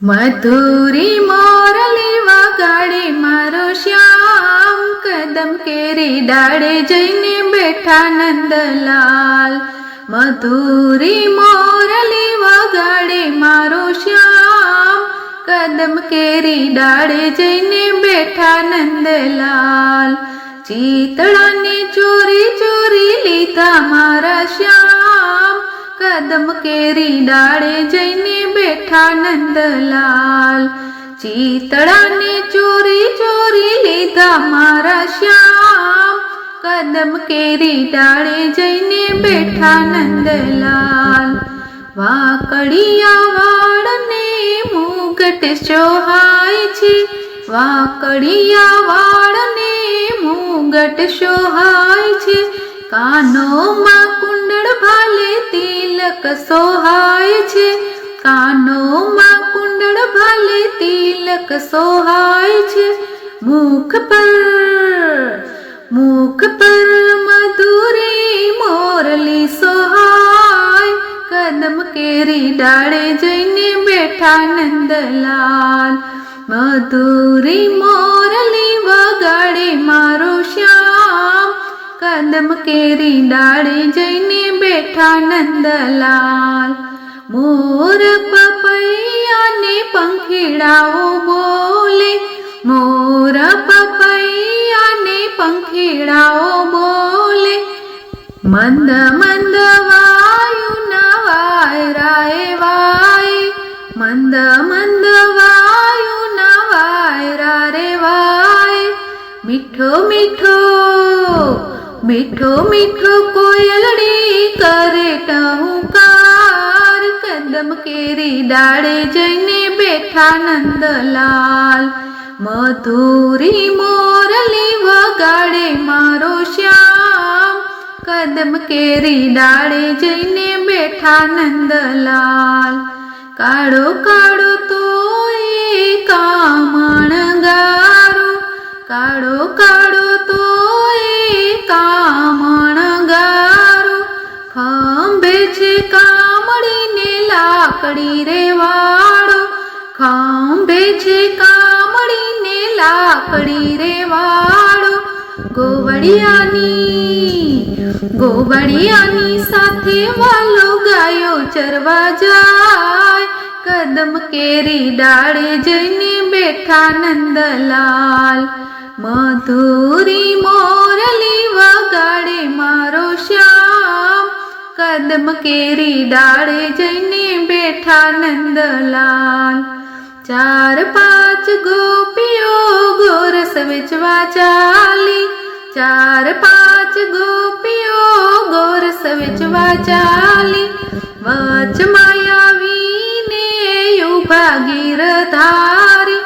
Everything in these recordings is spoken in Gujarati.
મધુરી મોરલી વગાડે મારો શ્યામ, કદમ કેરી ડાળે જઈને બેઠા નંદલાલ. મધુરી મોરલી વગાડે મારો શ્યામ, કદમ કેરી ડાળે જઈને બેઠા નંદલાલ. ચીતળાને ચોરી ચોરી લીધા મારા શ્યામ. કદમ કેરી ડાળે જઈને બેઠા નંદલાલ. ચીતળાને ચોરી ચોરી લીધા મારા શ્યામ. કદમ કેરી ડાળે જઈને બેઠા નંદલાલ. વાકડિયા વાળને મુગટ શોહાય છે. વાકડિયા વાળને મુગટ શોહાય છે. કાનોમાં કુંડળ ભાલે તિલક સોહાય છે. કાનોમાં કુંડળ ભાલે તિલક સોહાય છે. મુખ પર મુખ પર મધુરી મોરલી સોહાય. કદમ કેરી ડાળે જઈને બેઠા નંદલાલ. મધુરી મોરલી કેરી ડાળે જઈને બેઠા નંદલાલ. મોર પપૈયાને પંખીડાઓ બોલે, મોર પપૈયાને પંખીડાઓ બોલે. મંદ મંદ વાયુના વાયરાએ વાય, મંદ મંદ વાયુના વાયરા રે વાય. મીઠો મીઠો મીઠો મીઠો કોયલડી કરે ટહુકાર. કદમ કેરી દાડે જઈને બેઠા નંદલાલ. મધુરી મોરલી વગાડે મારો શ્યામ. કદમ કેરી દાડે જઈને બેઠા નંદલાલ. કાળો કાળો તો એ કામણ ગારો. કાળો કાળો કામણ ગારો ખંભે છે કામડીને લાકડી રે વાળો ખંભે છે કામડીને લાકડી રે વાળો ગોવડિયાની ગોવડિયાની સાથે વાલો ગાયો ચરવા જાય. કદમ કેરી ડાળે જઈને બેઠા નંદલાલ. મધુરી મોરલી વગાડે મારો શ્યામ. કદમ કેરી ડાળે જઈને બેઠા નંદલાલ. ચાર પાંચ ગોપીઓ ગોરસ વેચવા ચાલી. ચાર પાંચ ગોપીઓ ગોરસ વેચવા ચાલી. વચ માયાવીને ઊભા ગીરધારી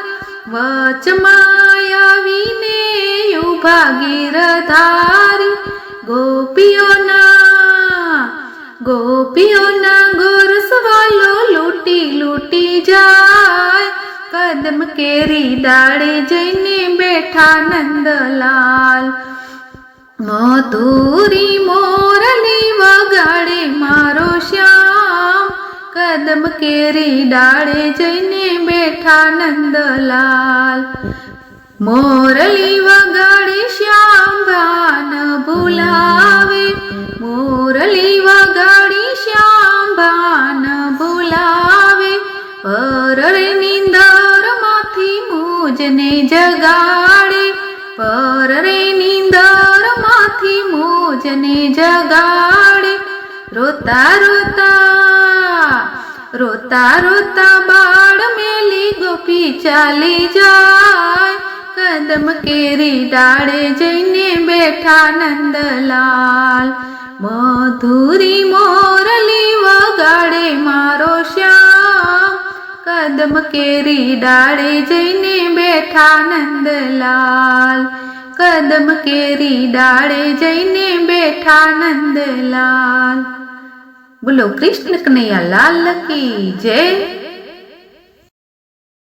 વચમાં ઊભા ગીરધારી ગોપીઓના ગોપીઓના ગોરસ વાલો લૂટી લૂટી જાય. કદમ કેરી દાડે જઈને બેઠા નંદલાલ. મધુરી મોરલી વગાડે મારો શ્યામ. કદમ કેરી ડાળે જઈને બેઠા નંદલાલ. મોરલી વગાડે શ્યામ ભાન ભૂલાવે મોરલી વગાડી શ્યામ ભાન ભૂલાવે પરળ નિંદરમાંથી મોજને જગાડે. પરળ નિંદરમાંથી મોજને જગાડે. રોતા રોતા રોતા રોતા બાળ મેલી ગોપી ચાલી જાય. કદમ કેરી ડાળે જઈને બેઠા નંદલાલ. મધુરી મોરલી વગાડે મારો શ્યામ. કદમ કેરી ડાળે જઈને બેઠા નંદલાલ. કદમ કેરી ડાળે જઈને બેઠા નંદલાલ. બોલો, કૃષ્ણ કનૈયા લાલ કી જય.